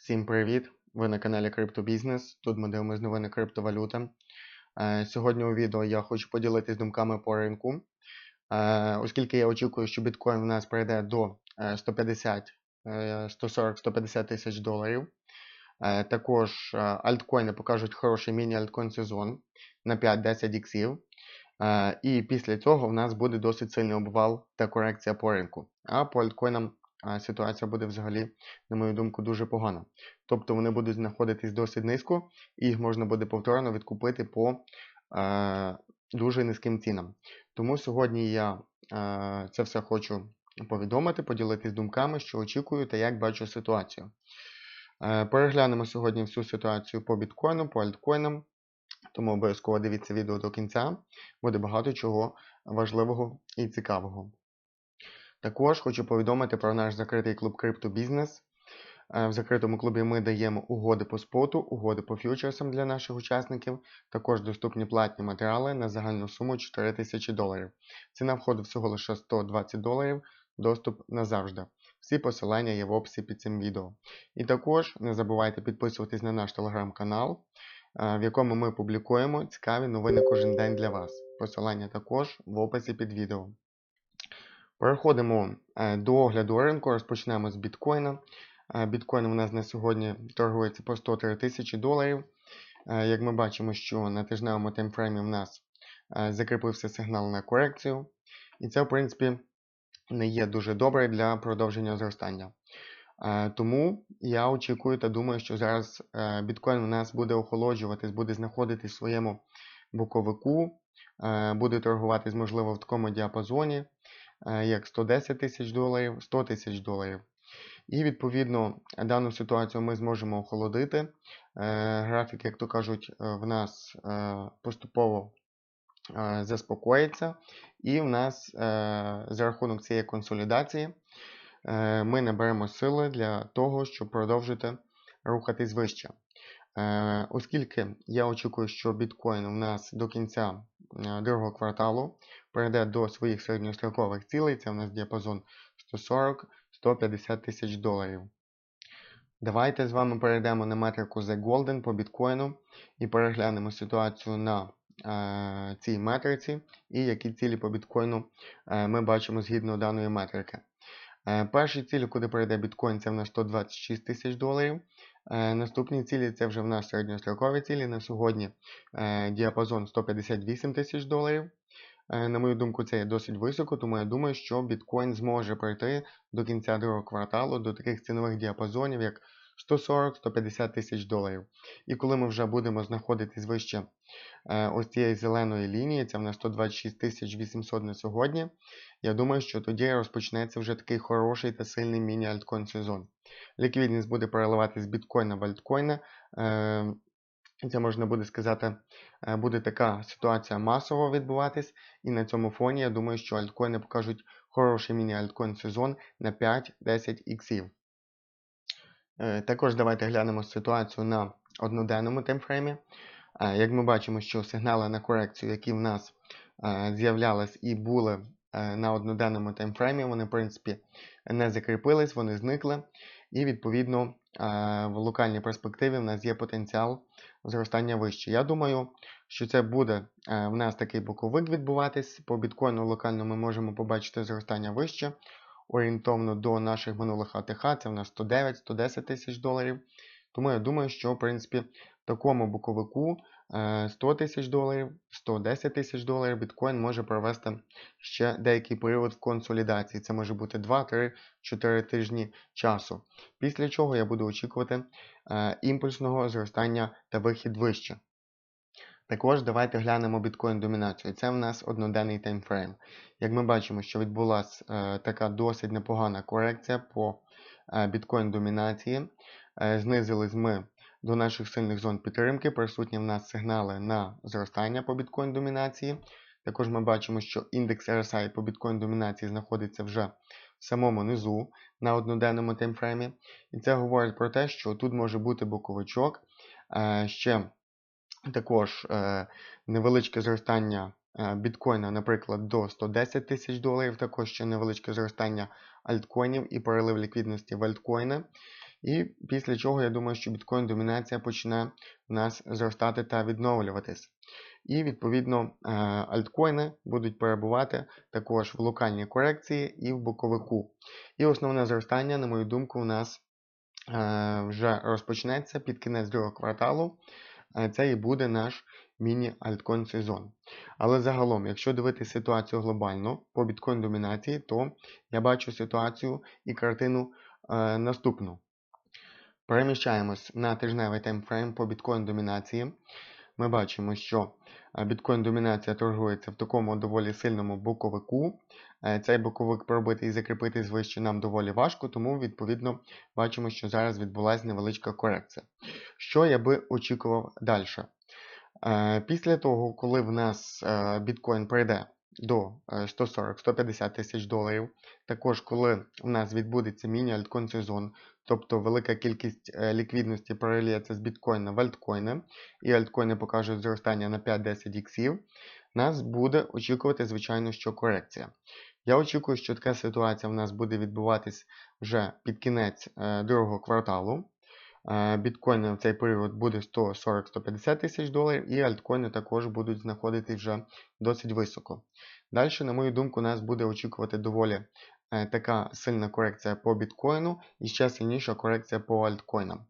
Всім привіт! Ви на каналі Криптобізнес. Тут ми дивимося новини криптовалюти. Е, Сьогодні у відео я хочу поділитися думками по ринку. Е, Оскільки я очікую, що біткоін в нас прийде до е, 150, е, 140-150 тисяч доларів. Також альткоїни покажуть хороший міні-альткоін сезон на 5-10 іксів. І після цього в нас буде досить сильний обвал та корекція по ринку. А по альткоїнам ситуація буде взагалі, на мою думку, дуже погана. Тобто вони будуть знаходитись досить низько, і їх можна буде повторно відкупити по е, дуже низьким цінам. Тому сьогодні я е, це все хочу повідомити, поділитись думками, що очікую та як бачу ситуацію. Е, переглянемо сьогодні всю ситуацію по біткоїну, по альткоїнам. Тому обов'язково дивіться відео до кінця, буде багато чого важливого і цікавого. Також хочу повідомити про наш закритий клуб Криптобізнес. Е, В закритому клубі ми даємо угоди по споту, угоди по фьючерсам для наших учасників, також доступні платні матеріали на загальну суму 4 тисячі доларів. Ціна входу всього лише 120 доларів, доступ назавжди. Всі посилання є в описі під цим відео. І також не забувайте підписуватись на наш телеграм-канал, е, в якому ми публікуємо цікаві новини кожен день для вас. Посилання також в описі під відео. Переходимо е, до огляду ринку, розпочнемо з біткоїна. Е, Біткоін у нас на сьогодні торгується по 103 тисячі доларів. Е, Як ми бачимо, що на тижневому таймфреймі в нас закріпився сигнал на корекцію. І це, в принципі, не є дуже добре для продовження зростання. Тому я очікую та думаю, що зараз біткоін у нас буде охолоджуватись, буде знаходитись в своєму боковику, буде торгуватись, можливо, в такому діапазоні, як 110 тисяч доларів, 100 тисяч доларів. І, відповідно, дану ситуацію ми зможемо охолодити. Е, Графік, як то кажуть, е, в нас е, поступово е, заспокоїться, і в нас е, за рахунок цієї консолідації е, ми наберемо сили для того, щоб продовжити рухатись вище. Е, Оскільки я очікую, що біткоін у нас до кінця е, другого кварталу перейде до своїх середньострокових цілей, це у нас діапазон 140-150 тисяч доларів. Давайте з вами перейдемо на метрику The Golden по біткоїну і переглянемо ситуацію на е, цій метриці і які цілі по біткоїну е, ми бачимо згідно даної метрики. Е, перші цілі, куди перейде біткоін, це в нас 126 тисяч доларів. Е, наступні цілі це вже в нас середньострокові цілі. На сьогодні е, діапазон 158 тисяч доларів. Е, На мою думку, це є досить високо, тому я думаю, що біткоін зможе пройти до кінця другого кварталу до таких цінових діапазонів, як 140-150 тисяч доларів. І коли ми вже будемо знаходитись вище е, ось цієї зеленої лінії, це в нас 126 тисяч 800 на сьогодні, я думаю, що тоді розпочнеться вже такий хороший та сильний міні-альткоін сезон. Ліквідність буде переливатись з біткоїна в альткоїни. Е, це можна буде сказати, е, буде така ситуація масово відбуватись, і на цьому фоні я думаю, що альткоїни покажуть хороший міні-альткоін сезон на 5-10 іксів. Е, Також давайте глянемо ситуацію на одноденному таймфреймі. Е, Як ми бачимо, що сигнали на корекцію, які в нас е, з'являлись і були на одноденному таймфреймі, вони, в принципі, не закріпились, вони зникли. І, відповідно, в локальній перспективі в нас є потенціал зростання вище. Я думаю, що це буде в нас такий боковик відбуватись. По біткоїну локально ми можемо побачити зростання вище, орієнтовно до наших минулих АТХ, це в нас 109-110 тисяч доларів. Тому я думаю, що в принципі такому боковику е, 100 тисяч доларів, 110 тисяч доларів біткоін може провести ще деякий період в консолідації. Це може бути 2, 3, 4 тижні часу. Після чого я буду очікувати е, імпульсного зростання та вихід вище. Також давайте глянемо біткоін домінацію. Це в нас одноденний таймфрейм. Як ми бачимо, що відбулася е, така досить непогана корекція по е, біткоін домінації. Е, знизились ми до наших сильних зон підтримки. Присутні в нас сигнали на зростання по біткоін домінації. Також ми бачимо, що індекс RSI по біткоін домінації знаходиться вже в самому низу на одноденному таймфреймі. І це говорить про те, що тут може бути боковичок. Е, ще також е, невеличке зростання е, біткоїна, наприклад, до 110 тисяч доларів, також ще невеличке зростання альткоїнів і перелив ліквідності в альткоїни. І після чого я думаю, що біткоін домінація почне у нас зростати та відновлюватись. І, відповідно, е, альткоїни будуть перебувати також в локальній корекції і в боковику. І основне зростання, на мою думку, у нас вже розпочнеться під кінець другого кварталу. Е, це і буде наш міні-альткоін сезон. Але загалом, якщо дивитися ситуацію глобально по біткоін домінації, то я бачу ситуацію і картину е, наступну. Переміщаємось на тижневий таймфрейм по біткоін домінації. Ми бачимо, що біткоін домінація торгується в такому доволі сильному боковику. Е, цей боковик пробити і закріпити звище нам доволі важко, тому, відповідно, бачимо, що зараз відбулася невеличка корекція. Що я би очікував далі? Е, після того, коли в нас е, біткоін прийде до 140-150 тисяч доларів, також коли в нас відбудеться міні-альткоін сезон, тобто велика кількість ліквідності переліється з біткоїна в альткоїни, і альткоїни покажуть зростання на 5-10 іксів, нас буде очікувати, звичайно, що корекція. Я очікую, що така ситуація в нас буде відбуватись вже під кінець е, другого кварталу. Е, біткоїни в цей період буде 140-150 тисяч доларів, і альткоїни також будуть знаходитись вже досить високо. Далі, на мою думку, нас буде очікувати доволі е, така сильна корекція по біткоїну і ще сильніша корекція по альткоїнам.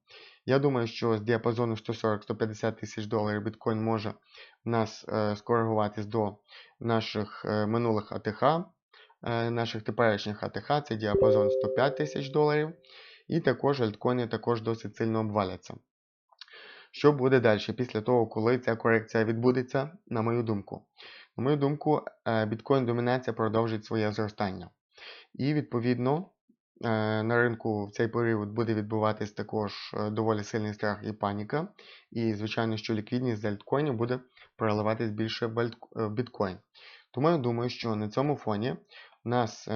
Я думаю, що з діапазону 140-150 тисяч доларів біткоін може нас скоригуватись до наших минулих АТХ. Е, наших теперішніх АТХ це діапазон 105 тисяч доларів. І також альткоїни також досить сильно обваляться. Що буде далі після того, коли ця корекція відбудеться, на мою думку? На мою думку, е, біткоін домінація продовжить своє зростання. І, відповідно, е, на ринку в цей період буде відбуватись також доволі сильний страх і паніка. І, звичайно, що ліквідність з альткоїнів буде переливатись більше в біткоін. Тому я думаю, що на цьому фоні у нас е,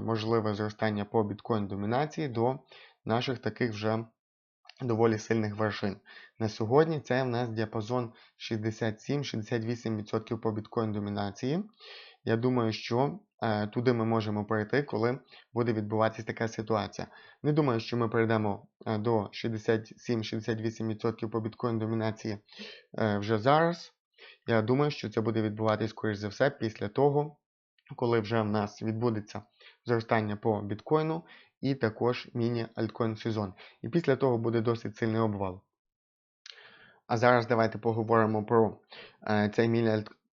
можливе зростання по біткоін домінації до наших таких вже доволі сильних вершин. На сьогодні це в нас діапазон 67-68% по біткоін домінації. Я думаю, що е, туди ми можемо перейти, коли буде відбуватися така ситуація. Не думаю, що ми перейдемо е, до 67-68% по біткоін домінації е, вже зараз. Я думаю, що це буде відбуватися, скоріш за все, після того, коли вже в нас відбудеться зростання по біткоїну і також міні-альткоін сезон. І після того буде досить сильний обвал. А зараз давайте поговоримо про е, цей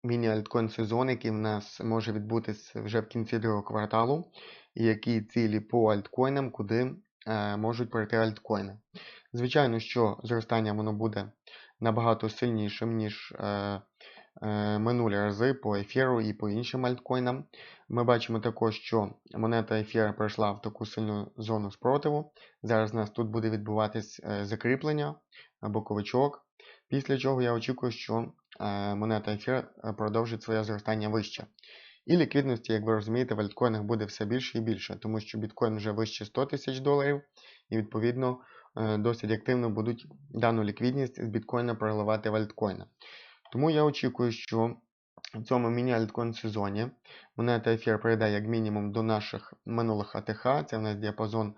міні-альткоін сезон, який в нас може відбутися вже в кінці другого кварталу, і які цілі по альткоїнам, куди е, можуть пройти альткоїни. Звичайно, що зростання воно буде набагато сильнішим, ніж е, минулі рази по ефіру і по іншим альткоїнам. Ми бачимо також, що монета ефіра пройшла в таку сильну зону спротиву. Зараз у нас тут буде відбуватись е, закріплення, боковичок. Після чого я очікую, що е, монета ефір продовжить своє зростання вище. І ліквідності, як ви розумієте, в альткоїнах буде все більше і більше, тому що біткоін вже вище 100 тисяч доларів, і відповідно досить активно будуть дану ліквідність з біткоїна проливати в альткоїни. Тому я очікую, що в цьому міні-альткоін сезоні монета ефір прийде як мінімум до наших минулих АТХ. Це в нас діапазон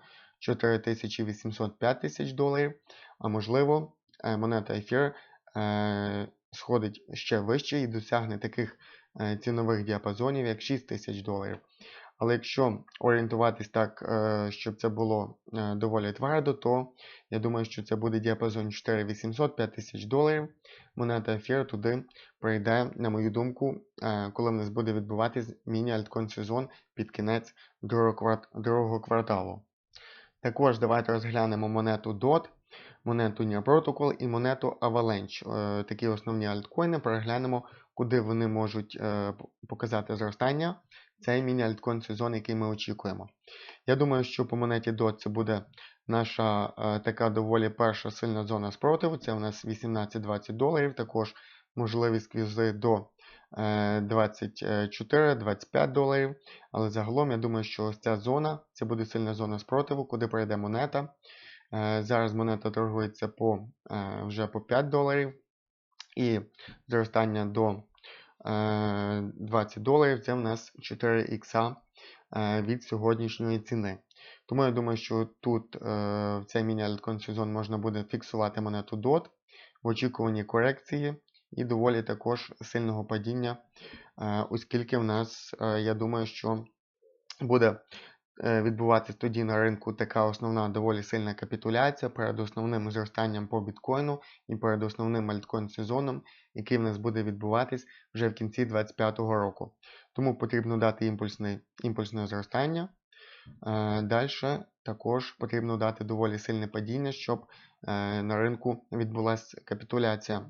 4800-5000 тисяч доларів. А можливо, е, монета ефір е, сходить ще вище і досягне таких е, цінових діапазонів, як 6 тисяч доларів. Але якщо орієнтуватись так, е, щоб це було е, доволі твердо, то я думаю, що це буде діапазон 4800-5000 тисяч доларів. Монета ефір туди прийде, на мою думку, е, коли в нас буде відбуватись міні-альткон сезон під кінець другого кварталу. Також давайте розглянемо монету DOT, монету Near Protocol і монету Avalanche. Такі основні альткоїни переглянемо, куди вони можуть показати зростання цей міні-альткоін сезон, який ми очікуємо. Я думаю, що по монеті DOT це буде наша е, така доволі перша сильна зона спротиву. Це у нас 18-20 доларів. Також можливі сквізи до 24-25 е, доларів. Але загалом, я думаю, що ось ця зона це буде сильна зона спротиву, куди пройде монета. Е, зараз монета торгується по, е, вже по 5 доларів. І зростання до 20 доларів це в нас 4 ікса е, від сьогоднішньої ціни. Тому я думаю, що тут е, в цей міні-альткон сезон можна буде фіксувати монету DOT в очікуванні корекції і доволі також сильного падіння, е, оскільки в нас, е, я думаю, що буде е, відбуватись тоді на ринку така основна доволі сильна капітуляція перед основним зростанням по біткоїну і перед основним альткоін сезоном, який в нас буде відбуватись вже в кінці 2025 року. Тому потрібно дати імпульсне, імпульсне зростання. Далі також потрібно дати доволі сильне падіння, щоб на ринку відбулася капітуляція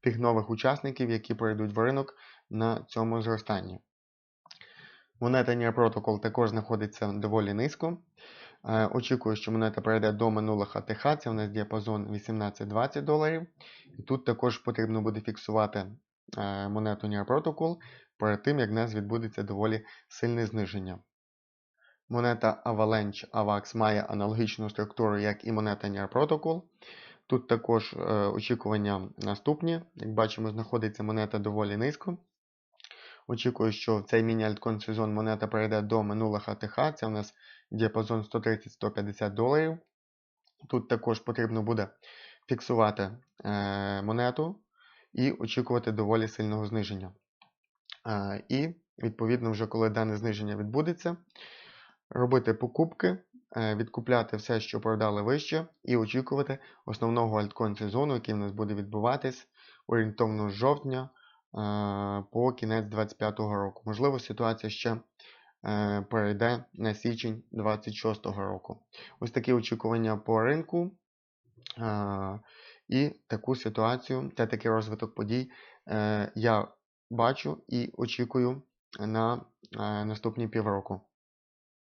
тих нових учасників, які прийдуть в ринок на цьому зростанні. Монета NIR Protocol також знаходиться доволі низько. Очікую, що монета перейде до минулих АТХ, це у нас діапазон 18-20 доларів. І тут також потрібно буде фіксувати монету NIR Protocol перед тим, як в нас відбудеться доволі сильне зниження. Монета Avalanche AVAX має аналогічну структуру, як і монета NIR Protocol. Тут також е, очікування наступні. Як бачимо, знаходиться монета доволі низько. Очікую, що в цей міні-альткон сезон монета перейде до минулих АТХ. Це у нас діапазон 130-150 доларів. Тут також потрібно буде фіксувати е, монету і очікувати доволі сильного зниження. Е, і, відповідно, вже коли дане зниження відбудеться, робити покупки, е, відкупляти все, що продали вище, і очікувати основного альткоін сезону, який в нас буде відбуватись орієнтовно з жовтня по кінець 2025 року. Можливо, ситуація ще е, перейде на січень 2026 року. Ось такі очікування по ринку. І таку ситуацію та такий розвиток подій я бачу і очікую на наступні півроку.